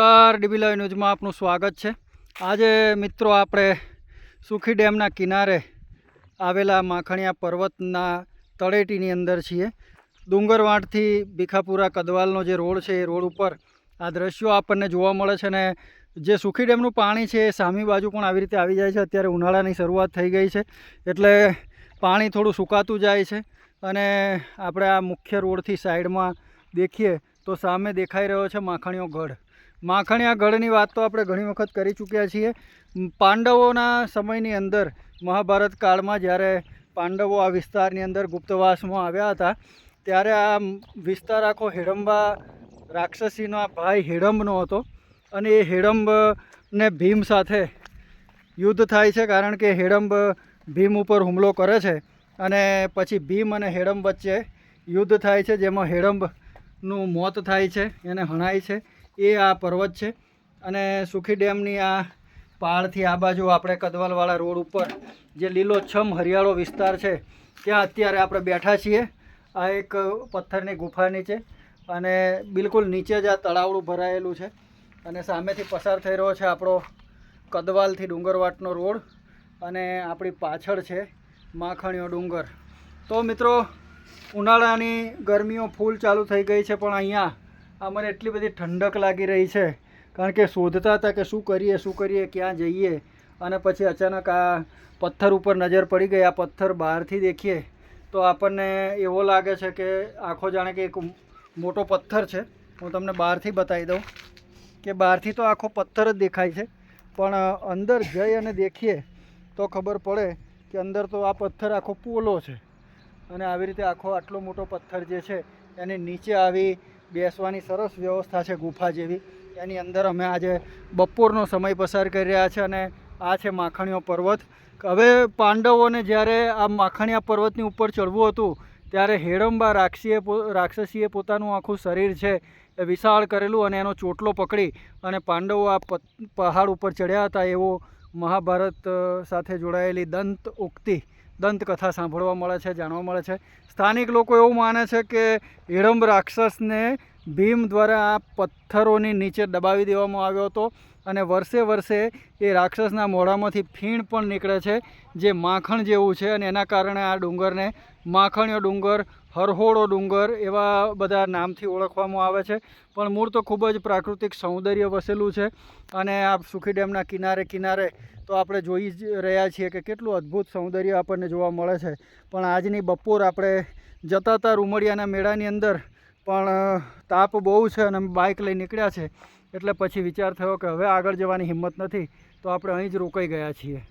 નમસ્કાર, dB live ન્યૂઝમાં આપનું સ્વાગત છે. આજે મિત્રો આપણે સુખી ડેમના કિનારે આવેલા માખણિયા પર્વતના તળેટીની અંદર છીએ. ડુંગરવાંટથી ભીખાપુરા કદવાલનો જે રોડ છે, એ રોડ ઉપર આ દ્રશ્યો આપણને જોવા મળે છે અને જે સુખી ડેમનું પાણી છે, એ સામી બાજુ પણ આવી રીતે આવી જાય છે. અત્યારે ઉનાળાની શરૂઆત થઈ ગઈ છે, એટલે પાણી થોડું સુકાતું જાય છે અને આપણે આ મુખ્ય રોડથી સાઈડમાં દેખીએ તો સામે દેખાઈ રહ્યો છે માખણીઓ ગઢ. માખણીયા ગઢની વાત તો આપણે ઘણી વખત કરી ચૂક્યા છીએ. પાંડવોના સમયની અંદર, મહાભારત કાળમાં જ્યારે પાંડવો આ વિસ્તારની અંદર ગુપ્તવાસમાં આવ્યા હતા, ત્યારે આ વિસ્તાર આખો હેડંબા રાક્ષસીનો ભાઈ હેડંબનો હતો. અને એ હેડંબને ભીમ સાથે યુદ્ધ થાય છે, કારણ કે હેડંબ ભીમ ઉપર હુમલો કરે છે. અને પછી ભીમ અને હેડંબ વચ્ચે યુદ્ધ થાય છે, જેમાં હેડંબનું મોત થાય છે, એને હણાય છે. એ આ પર્વત છે. અને સુખી ડેમની આ પહાડથી આ બાજુ આપણે કદવાલવાળા રોડ ઉપર જે લીલોછમ હરિયાળો વિસ્તાર છે, ત્યાં અત્યારે આપણે બેઠા છીએ. આ એક પથ્થરની ગુફા નીચે અને બિલકુલ નીચે જ આ તળાવડું ભરાયેલું છે. અને સામેથી પસાર થઈ રહ્યો છે આપણો કદવાલથી ડુંગરવાટનો રોડ અને આપણી પાછળ છે માખણીઓ ડુંગર. તો મિત્રો, ઉનાળાની ગરમીઓ ફૂલ ચાલુ થઈ ગઈ છે, પણ અહીંયા આ મને એટલી બધી ઠંડક લાગી રહી છે. કારણ કે શોધતા હતા કે શું કરીએ શું કરીએ, ક્યાં જઈએ. અને પછી અચાનક આ પથ્થર ઉપર નજર પડી ગઈ. આ પથ્થર બહારથી દેખીએ. તો આપણને એવો લાગે છે કે આખો જાણે કે એક મોટો પથ્થર છે. હું તમને બહારથી બતાવી દઉં કે બહારથી તો આખો પથ્થર જ દેખાય છે. પણ અંદર જઈ અને દેખીએ તો ખબર પડે કે અંદર તો આ પથ્થર આખો પોલો છે. અને આવી રીતે આખો આટલો મોટો પથ્થર જે છે, એની નીચે આવી બેસવાની સરસ વ્યવસ્થા છે ગુફા જેવી. એની અંદર અમે આજે બપોરનો સમય પસાર કરી રહ્યા છે અને આ છે માખણીયો પર્વત. હવે પાંડવોને જ્યારે આ માખણીયા પર્વતની ઉપર ચડવું હતું, ત્યારે હેડંબા રાક્ષીએ રાક્ષસીએ પોતાનું આખું શરીર છે એ વિશાળ કરેલું અને એનો ચોટલો પકડી અને પાંડવો આ પહાડ ઉપર ચડ્યા હતા એવો મહાભારત સાથે જોડાયેલી દંત ઉક્તિ. દંતકથા સાંભળવા મળે છે, જાણવા મળે છે. સ્થાનિક લોકો એવું માને છે કે હિડંબ રાક્ષસને ભીમ દ્વારા આ પથ્થરોની નીચે દબાવી દેવામાં આવ્યો હતો અને વર્ષે વર્ષે એ રાક્ષસના મોઢામાંથી ફીણ પણ નીકળે છે, જે માખણ જેવું છે અને એના કારણે આ ડુંગરને માખણીયો ડુંગર, હરહોળો ડુંગર એવા બધા નામથી ઓળખવામાં આવે છે. પણ મૂળ તો ખૂબ જ પ્રાકૃતિક સૌંદર્ય વસેલું છે અને આ સુખી ડેમના કિનારે કિનારે તો આપણે જોઈ જ રહ્યા છીએ કે કેટલું અદ્ભુત સૌંદર્ય આપણને જોવા મળે છે. પણ આજની બપોર આપણે જતા હતા રૂમડિયાના મેળાની અંદર, પણ તાપ બહુ છે અને બાઇક લઈ નીકળ્યા છે. એટલે પછી વિચાર થયો કે હવે આગળ જવાની હિંમત નથી, તો આપણે અહીં જ રોકાઈ ગયા છીએ.